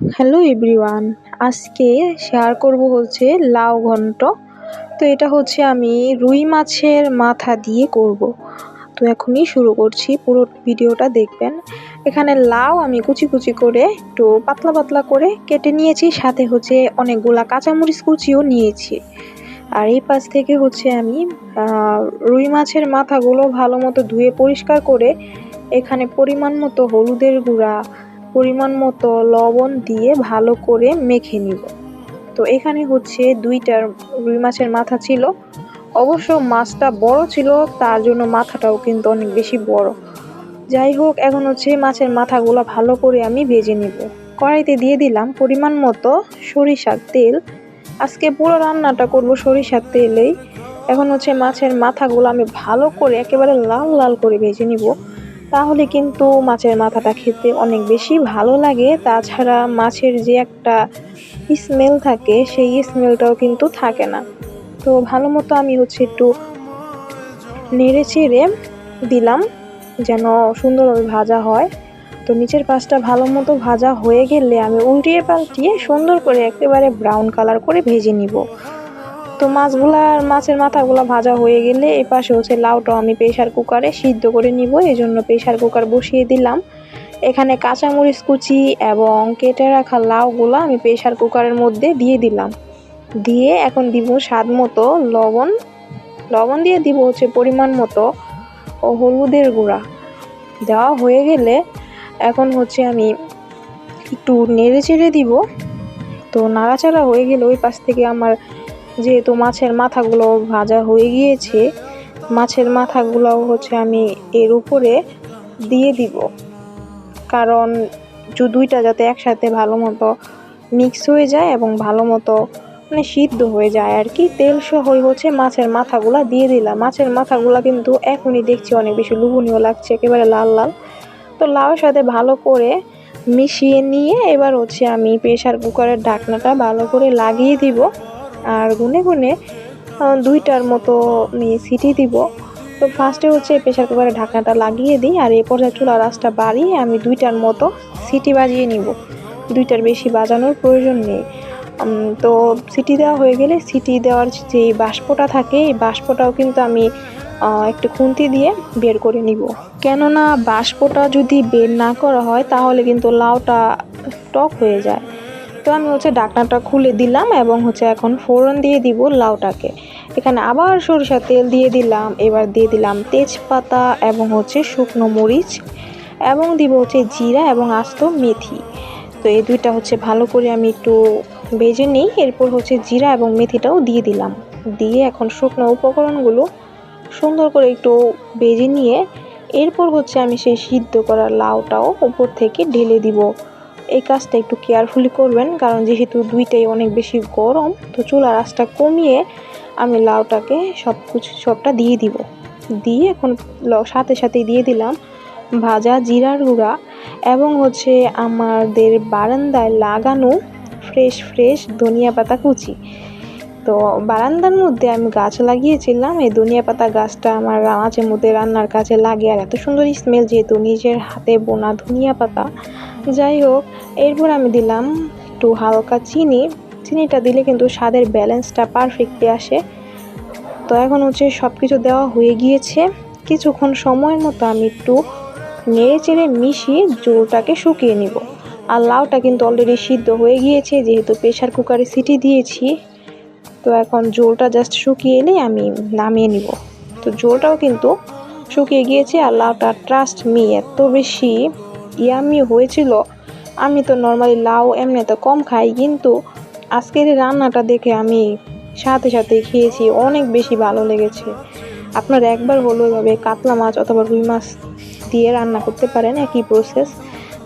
Hello everyone, আজকে share করব হচ্ছে লাউ ঘন্ট। তো এটা হচ্ছে আমি রুই মাছের মাথা দিয়ে করব। তো এখনই শুরু করছি, পুরো ভিডিওটা দেখবেন। এখানে লাউ আমি কুচি কুচি করে একটু পাতলা পাতলা করে কেটে নিয়েছি, সাথে হচ্ছে অনেকগুলা কাঁচামরিচ কুচিও নিয়েছি। আর এই পাশ থেকে হচ্ছে আমি রুই মাছের মাথাগুলো ভালো মতো ধুয়ে পরিষ্কার করে এখানে পরিমাণ মতো হলুদের গুঁড়া পরিমাণ মতো লবণ দিয়ে ভালো করে মেখে নিব। তো এখানে হচ্ছে দুইটার রুই মাছের মাথা ছিল। অবশ্য মাছটা বড় ছিল, তার জন্য মাথাটাও কিন্তু অনেক বেশি বড়। যাই হোক, এখন হচ্ছে মাছের মাথাগুলো ভালো করে আমি ভেজে নিব। কড়াইতে দিয়ে দিলাম পরিমাণ মতো সরিষার তেল। আজকে পুরো রান্নাটা করব সরিষার তেলেই। এখন হচ্ছে মাছের মাথাগুলো আমি ভালো করে একেবারে লাল লাল করে ভেজে নিব। তাহলে কিন্তু মাছের মাথাটা খেতে অনেক বেশি ভালো লাগে। তাছাড়া মাছের যে একটা স্মেল থাকে, সেই স্মেলটাও কিন্তু থাকে না। তো ভালো মতো আমি হচ্ছে একটু নেড়ে চেড়ে দিলাম যেন সুন্দরভাবে ভাজা হয়। তো নিচের পাশটা ভালো মতো ভাজা হয়ে গেলে আমি উল্টিয়ে পাল্টিয়ে সুন্দর করে একেবারে ব্রাউন কালার করে ভেজে নিব। তো মাছগুলার মাছের মাথাগুলো ভাজা হয়ে গেলে এ পাশে হচ্ছে লাউটাও আমি প্রেশার কুকারে সিদ্ধ করে নিব এই জন্য প্রেশার কুকার বসিয়ে দিলাম। এখানে কাঁচামরিচ কুচি এবং কেটে রাখা লাউগুলো আমি প্রেশার কুকারের মধ্যে দিয়ে দিলাম। দিয়ে এখন দিব স্বাদ মতো লবণ। লবণ দিয়ে দিব হচ্ছে পরিমাণ মতো ও হলুদের গুঁড়া। দেওয়া হয়ে গেলে এখন হচ্ছে আমি একটু নেড়ে চেড়ে দিব। তো নাড়াচাড়া হয়ে গেলে ওই পাশ থেকে আমার যেহেতু মাছের মাথাগুলো ভাজা হয়ে গিয়েছে, মাছের মাথাগুলো হচ্ছে আমি এর উপরে দিয়ে দিব। কারণ দুইটা যাতে একসাথে ভালো মতো মিক্স হয়ে যায় এবং ভালো মতো মানে সিদ্ধ হয়ে যায় আর কি, তেল সহই হচ্ছে মাছের মাথাগুলা দিয়ে দিলাম। মাছের মাথাগুলা কিন্তু এখনই দেখছি অনেক বেশি লুবনীয় লাগছে, একেবারে লাল লাল। তো লাউয়ের সাথে ভালো করে মিশিয়ে নিয়ে এবার হচ্ছে আমি প্রেশার কুকারের ঢাকনাটা ভালো করে লাগিয়ে দিব। আর গুনে গুনে দুইটার মতো আমি সিটি দিব। তো ফার্স্টে হচ্ছে প্রেশার কুকারে ঢাকনাটা লাগিয়ে দিই আর এই পর্যায়ে চুলার আঁচটা বাড়িয়ে আমি দুইটার মতো সিটি বাজিয়ে নিব। দুইটার বেশি বাজানোর প্রয়োজন নেই। তো সিটি দেওয়া হয়ে গেলে সিটি দেওয়ার যে বাষ্পটা থাকে, এই বাষ্পটাও কিন্তু আমি একটু খুন্তি দিয়ে বের করে নিব। কেননা বাষ্পটা যদি বের না করা হয়, তাহলে কিন্তু লাউটা টক হয়ে যায়। তো আমি হচ্ছে ডাকনাটা খুলে দিলাম এবং হচ্ছে এখন ফোড়ন দিয়ে দিব লাউটাকে। এখানে আবার সরিষার তেল দিয়ে দিলাম, এবার দিয়ে দিলাম তেজপাতা এবং হচ্ছে শুকনো মরিচ এবং দিব হচ্ছে জিরা এবং আস্ত মেথি। তো এই দুইটা হচ্ছে ভালো করে আমি একটু ভেজে নিই, এরপর হচ্ছে জিরা এবং মেথিটাও দিয়ে দিলাম। দিয়ে এখন শুকনো উপকরণগুলো সুন্দর করে একটু ভেজে নিয়ে, এরপর হচ্ছে আমি সেই সিদ্ধ করা লাউটাও উপর থেকে ঢেলে দিব। এই কাজটা একটু কেয়ারফুলি করবেন, কারণ যেহেতু দুইটাই অনেক বেশি গরম, তো চুলার আঁচটা কমিয়ে আমি লাউটাকে সব কিছু সবটা দিয়ে দিব। দিয়ে এখন সাথে সাথে দিয়ে দিলাম ভাজা জিরার গুঁড়া এবং হচ্ছে আমাদের বারান্দায় লাগানো ফ্রেশ ফ্রেশ ধনিয়া পাতা কুচি। তো বারান্দার মধ্যে আমি গাছ লাগিয়েছিলাম, এই ধনিয়া পাতা গাছটা আমার মাঝে মধ্যে রান্নার কাজে লাগে আর এত সুন্দর স্মেল যেহেতু নিজের হাতে বোনা ধনিয়া পাতা। যাই হোক এরপর আমি দিলাম একটু হালকা চিনি। চিনিটা দিলে কিন্তু স্বাদের ব্যালেন্সটা পারফেক্টলি আসে। তো এখন হচ্ছে সব কিছু দেওয়া হয়ে গিয়েছে। কিছুক্ষণ সময়ের মতো আমি একটু নেড়ে চেড়ে মিশিয়ে জোরটাকে শুকিয়ে নিব। আর লাউটা কিন্তু অলরেডি সিদ্ধ হয়ে গিয়েছে, যেহেতু প্রেশার কুকারে সিটি দিয়েছি। তো এখন জোলটা জাস্ট শুকিয়ে এলেই আমি নামিয়ে নিব। তো জোলটাও কিন্তু শুকিয়ে গিয়েছে আর লাউটা ট্রাস্ট মি এত বেশি। ইয়ামি হয়েছিল, আমি তো নর্মালি লাউ এমনিতে কম খাই, কিন্তু আজকের এই রান্নাটা দেখে আমি সাথে সাথে খেয়েছি, অনেক বেশি ভালো লেগেছে। আপনারা একবার হলো এভাবে কাতলা মাছ অথবা রুই মাছ দিয়ে রান্না করতে পারেন, একই প্রসেস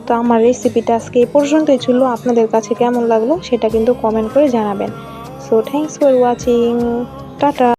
তো আমার রেসিপিটা আজকে এই পর্যন্তই ছিল, আপনাদের কাছে কেমন লাগল সেটা কিন্তু কমেন্ট করে জানাবেন। So thanks for watching tata.